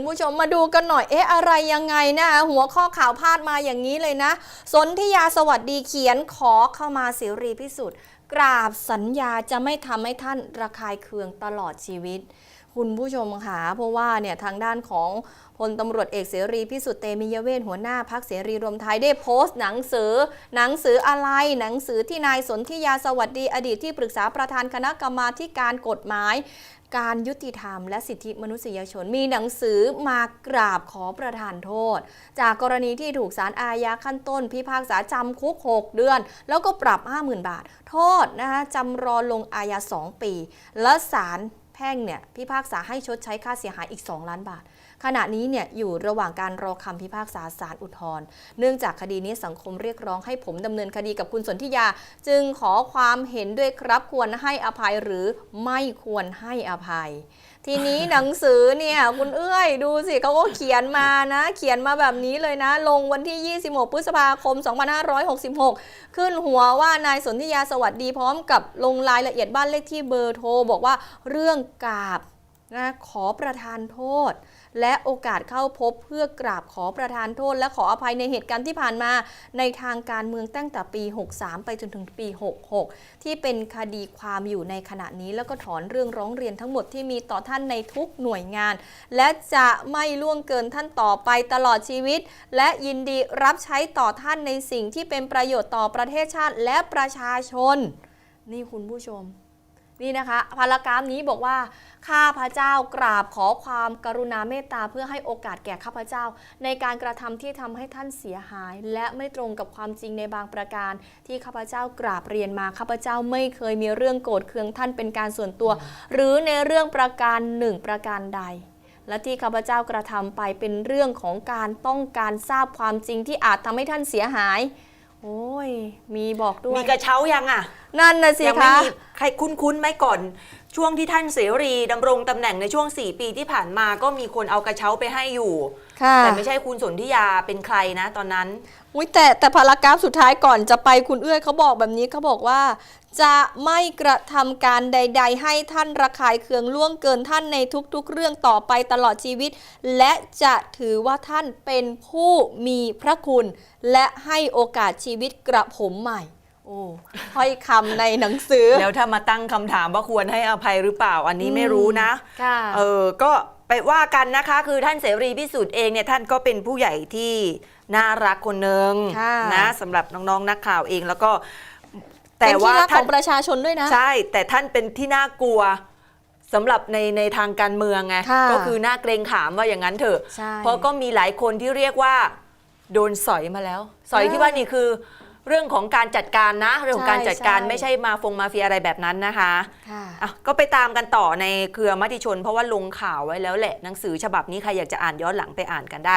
คุณผู้ชมมาดูกันหน่อยเอ๊ะอะไรยังไงนะหัวข้อข่าวพาดมาอย่างนี้เลยนะสนธิยาสวัสดีเขียนขอเข้ามาเสรีพิสุทธิ์กราบสัญญาจะไม่ทำให้ท่านระคายเคืองตลอดชีวิต คุณผู้ชมค่ะเพราะว่าเนี่ยทางด้านของพลตำรวจเอกเสรีพิสุทธิ์เตมียเวทหัวหน้าพักเสรีรวมไทยได้โพสต์หนังสือ หนังสืออะไรหนังสือที่นายสนธิยาสวัสดีอดีตที่ปรึกษาประธานคณะกรรมาการกฎหมายการยุติธรรมและสิทธิมนุษยชนมีหนังสือมากราบขอประทานโทษ จากกรณีที่ถูกศาลอาญาขั้นต้น พิพากษาจำคุก 6 เดือน แล้วก็ปรับ 50,000 บาท โทษนะคะจำรอลงอาญา 2 ปี และศาล แพ่งเนี่ยพิพากษาให้ชดใช้ค่าเสียหายอีก 2 ล้านบาท ขณะนี้เนี่ยอยู่ระหว่างการรอคำพิพากษาศาลอุทธรณ์เนื่องจากคดีนี้สังคมเรียกร้องให้ผมดำเนินคดีกับคุณสนธิยา จึงขอความเห็นด้วยครับควรให้อภัยหรือไม่ควรให้อภัย ทีนี้หนังสือเนี่ยคุณเอ้ยดูสิเขาก็เขียนมานะ เขียนมาแบบนี้เลยนะ ลงวันที่ 26 พฤษภาคม 2566 ขึ้นหัวว่านายสนธิยาสวัสดีพร้อมกับลงรายละเอียดบ้านเลขที่เบอร์โทรบอกว่าเรื่องกราบนะขอประทานโทษ และโอกาสเข้าพบเพื่อกราบขอประทานโทษ และขออภัยในเหตุการณ์ที่ผ่านมา ในทางการเมืองตั้งแต่ปี 63 ไปจนถึงปี 66 ที่เป็นคดีความอยู่ในขณะนี้ แล้วก็ถอนเรื่องร้องเรียนทั้งหมดที่มีต่อท่านในทุกหน่วยงาน และจะไม่ล่วงเกินท่านต่อไปตลอดชีวิต และยินดีรับใช้ต่อท่านในสิ่งที่เป็นประโยชน์ต่อประเทศชาติและประชาชน นี่คุณผู้ชม นี่นะคะพารากราฟนี้บอกว่าข้าพระเจ้ากราบขอความกรุณาเมตตาเพื่อให้โอกาสแก่ข้าพเจ้า ในการกระทำที่ทำให้ท่านเสียหาย และไม่ตรงกับความจริงในบางประการ ที่ข้าพเจ้ากราบเรียนมาข้าพเจ้าไม่เคยมีเรื่องโกรธเคืองท่านเป็นการส่วนตัว หรือในเรื่องประการหนึ่งประการใด และที่ข้าพเจ้ากระทำไปเป็นเรื่องของการต้องการทราบความจริงที่อาจทำให้ท่านเสียหาย โอ้ยมีบอกด้วยมีกระเช้ายังอะ นั่นนะสิยัไม่คะมี ใครคุ้นๆไหมก่อน ช่วงที่ท่านเสรีดำรงตำแหน่งในช่วง 4 ปีที่ผ่านมาก็มีคนเอากระเช้าไปให้อยู่ ค่ะแต่ไม่ใช่คุณสนธิยาเป็นใครนะตอนนั้น อุ้ยแต่แต่พารากราฟสุดท้ายก่อนจะไปคุณเอื้อยเขาบอกแบบนี้เขาบอกว่า จะไม่กระทำการใด ๆ ให้ท่านระคายเคืองล่วงเกินท่านในทุกๆ เรื่องต่อไปตลอดชีวิต และจะถือว่าท่านเป็นผู้มีพระคุณ และให้โอกาสชีวิตกระผมใหม่ โอ้ถ้อยคำในหนังสือ แล้วถ้ามาตั้งคำถามว่าควรให้อภัยหรือเปล่า อันนี้ไม่รู้นะค่ะเออก็ไปว่ากันนะคะ คือท่านเสรีพิสุทธิ์เองเนี่ยท่านก็เป็นผู้ใหญ่ที่น่ารักคนหนึ่งค่ะนะสำหรับน้องๆนักข่าวเองแล้วก็ แต่แต่ว่าว่าขท่าอนงประชาชนด้วยนะ ใช่ แต่ท่านเป็นที่น่ากลัวสำหรับในในทางการเมืองไงค่ะก็คือน่าเกรงขามว่าอย่างนั้นเถอะใช่เพราะก็มีหลายคนที่เรียกว่า โดนสอยมาแล้ว สอยที่ว่านี่คือ เรื่องของการจัดการนะ เรื่องของการจัดการใช่ไม่ใช่มาฟงมาเฟียอะไรแบบนั้นนะคะค่ะอะ ก็ไปตามกันต่อในเครือมติชน เพราะว่าลงข่าวไว้แล้วแหละหนังสือฉบับนี้ใครอยากจะอ่านย้อนหลังไปอ่านกันได้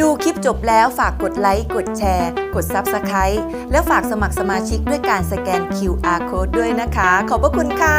ดูคลิปจบแล้วฝากกดไลค์กดแชร์ กด Subscribe แล้วฝากสมัครสมาชิกด้วยการสแกน QR Code ด้วยนะคะ ขอบพระคุณค่ะ